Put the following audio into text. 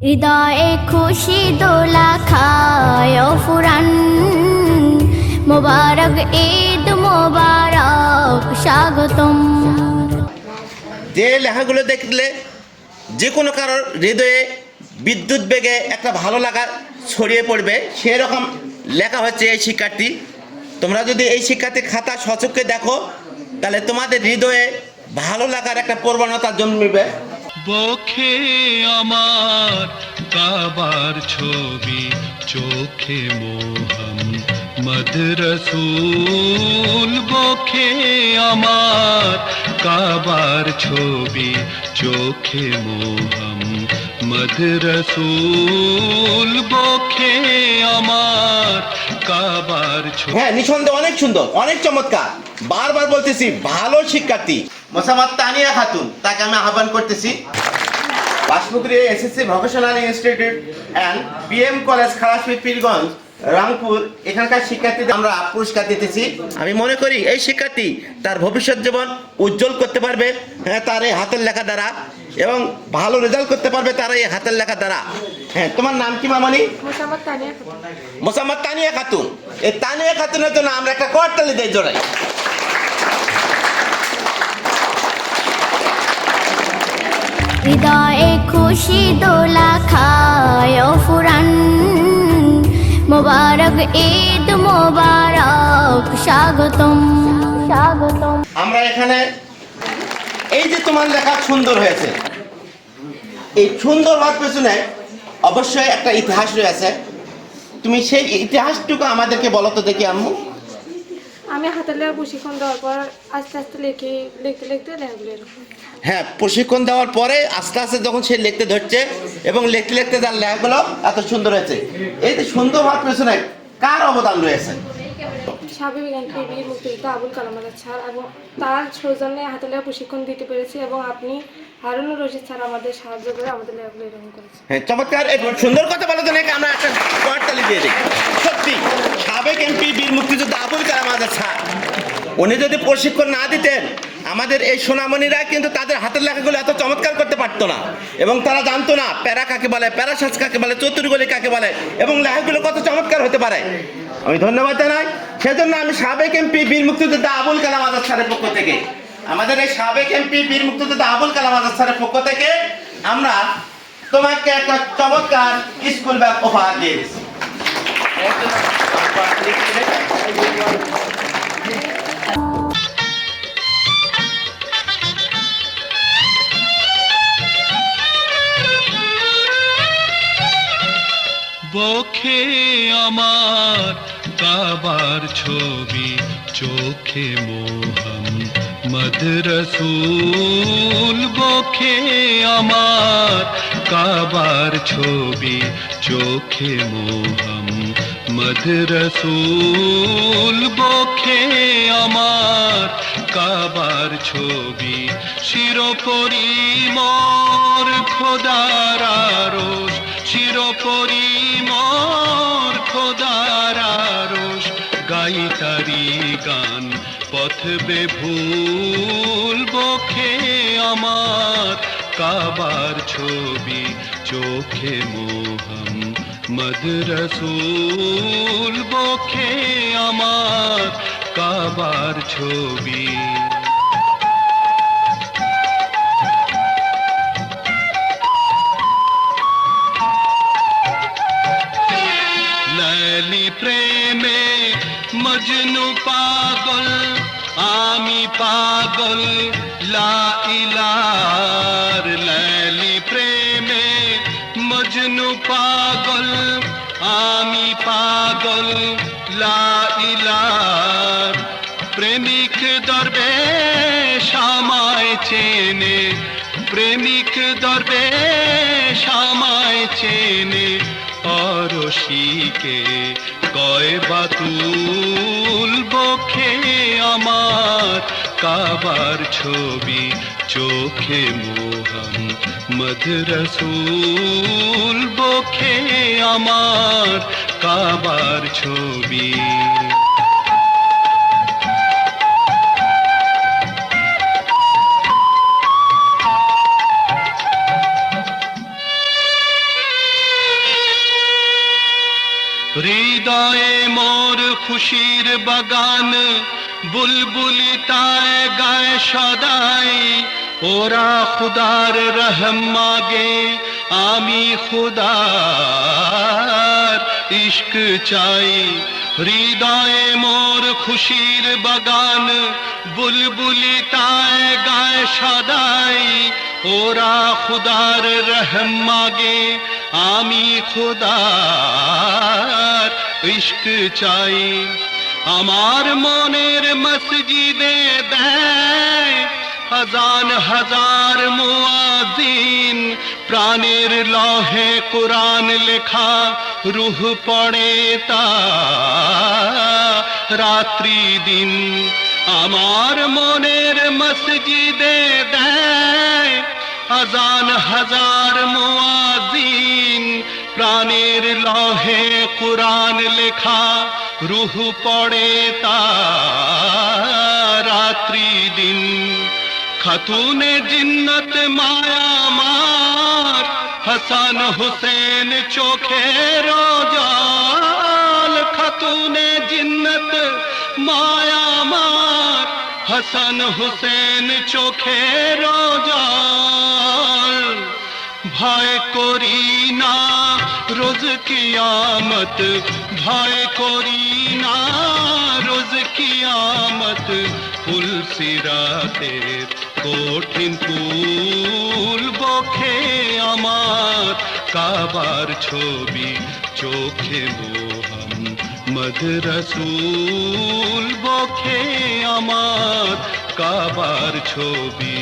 হৃদয়ে খুশি দোলা খায় ফুরান মোবারক, ঈদ মোবারক, স্বাগতম। যে লেখাগুলো দেখলে যে কোনো কারোর হৃদয়ে বিদ্যুৎ বেগে একটা ভালো লাগা ছড়িয়ে পড়বে, সেরকম লেখা হচ্ছে এই শিক্ষার্থী। তোমরা যদি এই শিক্ষার্থী খাতা সচক্ষে দেখো, তাহলে তোমাদের হৃদয়ে ভালো লাগার একটা প্রবণতা জন্মিবে। বখে আমার কাবার ছবি, চোখে মোহম মদ রসুল। বখে আমার কাবার ছবি, চোখে মোহম মদ রসুল। বখে আমার কাবার ছবি। হ্যাঁ নিঃসন্দেহে অনেক সুন্দর, অনেক চমৎকার। বারবার বলতেছি, ভালো শিক্ষার্থী। মোসাম্মদ তানিয়া খাতুন তাকে আমি আহ্বান করতেছি। বাসমুদ্রি SSC vocational institute and BM college খালাসপি Pirganj Rangpur এখানকার শিক্ষার্থীদের আমরা পুরস্কার দিতেছি। আমি মনে করি এই শিক্ষার্থী তার ভবিষ্যৎ জীবন উজ্জ্বল করতে পারবে হ্যাঁ তার এই হাতের লেখা দ্বারা এবং ভালো রেজাল্ট করতে পারবে তার এই হাতের লেখা দ্বারা। হ্যাঁ তোমার নাম কি মামনি? মোসাম্মদ তানিয়া খাতুন। মোসাম্মদ তানিয়া খাতুন। এই তানিয়া খাতুনের জন্য আমরা একটা করতালি দেই জোড়াই। হৃদয়ে খুশি দোলা খায় ফুরান। মোবারক, ঈদ মোবারক, স্বাগতম। স্বাগতম। আমরা এখানে এই যে তোমার লেখা সুন্দর হয়েছে। এই সুন্দর হওয়ার পেছনে অবশ্যই একটা ইতিহাস রয়েছে। তুমি সেই ইতিহাসটুকু আমাদেরকে বলো তো দেখি আম্মু। আমি হাতের লেখা প্রশিক্ষণ দেওয়ার পর আস্তে আস্তে লিখে লিখতে লিখতে লেখাগুলো এরকম। হ্যাঁ প্রশিক্ষণ দেওয়ার পরে আস্তে আস্তে যখন সে লিখতে ধরছে এবং লিখতে লিখতে তার লেখাগুলো এত সুন্দর হয়েছে। এই যে সুন্দর হওয়ার পেছনে কার অবদান রয়েছে? মুক্তিযোদ্ধা আবুল কালাম আজাদ স্যার এবং তার সৌজন্যে লেখা প্রশিক্ষণ দিতে পেরেছি এবং আপনি হারুনুর রশিদ স্যার আমাদের সাহায্য করে আমাদের লেখাগুলো এরকম করেছে হ্যাঁ চমৎকার। সুন্দর কথা বলার জন্য একে আমরা একটা করতালি দিয়ে দিই। সত্যি সাবেক এমপি বীর মুক্তিযোদ্ধা আবুল কালাম আজাদ স্যার। উনি যদি প্রশিক্ষণ না দিতেন, আমাদের এই সোনামণিরা কিন্তু তাদের হাতের লেখাগুলো এত চমৎকার করতে পারতো না। এবং তারা জানতো না, প্যারা কাকে বলে প্যারাসাস কাকে বলে, চতুর্গলি কাকে বলে, এবং লেখাগুলো কত চমৎকার হতে পারে। আমি ধন্যবাদ জানাই। সেজন্য আমি সাবেক এমপি বীর মুক্তিযোদ্ধা আবুল কালাম আজাদ স্যারের পক্ষ থেকে, আমাদের এই সাবেক এমপি বীর মুক্তিযোদ্ধা আবুল কালাম আজাদ স্যারের পক্ষ থেকে আমরা তোমাকে একটা চমৎকার স্কুল ব্যাগ উপহার দিয়ে দিচ্ছি। বখে আমার কাবার ছবি চোখে মোহম মদ রসুল। বখে আমার কাবার ছবি চোখে মোহম মদ রসুল বখে আমার। কাবার ছবি, শিরোপরি মর, খোদার আরশ। শিরোপরি মর, খোদার আরশ। গাই গান বখে আমার কাবার ছবি চোখে মোহম মদ রসুল বখে আমার কাবার ছবি লালি প্রেমে মজনু পাগল আমি পাগল, লা ইলার লালি প্রেমে, মজনু পাগল। আমি পাগল, লা ইলার প্রেমিক দরবে সামায় চেনে। প্রেমিক দরবে সামায় চেনে। অরশিকে কয় বখে কাবার ছবি চোখে মোহম মদ রসুল বখে আমার কাবার ছবি। হৃদয়ে মোর খুশির বাগান বুলবুলি তায় গায় সদাই, ওরা খুদার রহম মাগে, আমি খুদার ইশক চাই। হৃদয়ে মোর খুশির বাগান, বুলবুলি তায় গায় সদাই, ওরা খুদার রহম মাগে, আমি খুদার ইশক চাই। আমার মনের মসজিদে দেয় হাজার হাজার মুয়াজিন প্রাণের লহে কোরআন লেখা রুহ পড়ে তা রাত্রি দিন আমার মনের মসজিদে দেয় হাজার হাজার মুয়াজিন প্রাণের লহে কোরআন লেখা রুহ পড়ে তা রাত্রি দিন খাতুনে জিন্নত মায়া মার হাসান হুসেন চোখে রোজাল খাতুনে জিন্নত মায়া মার হাসান হুসেন চোখে রোজাল ভয় করি না, রোজ কিয়ামত ভয় করি না, রোজ কিয়ামত ফুল সিরাতের কঠিন কুল বখে আমার, কাবার ছবি চোখে মোহম মদ রসুল বখে আমার, কাবার ছবি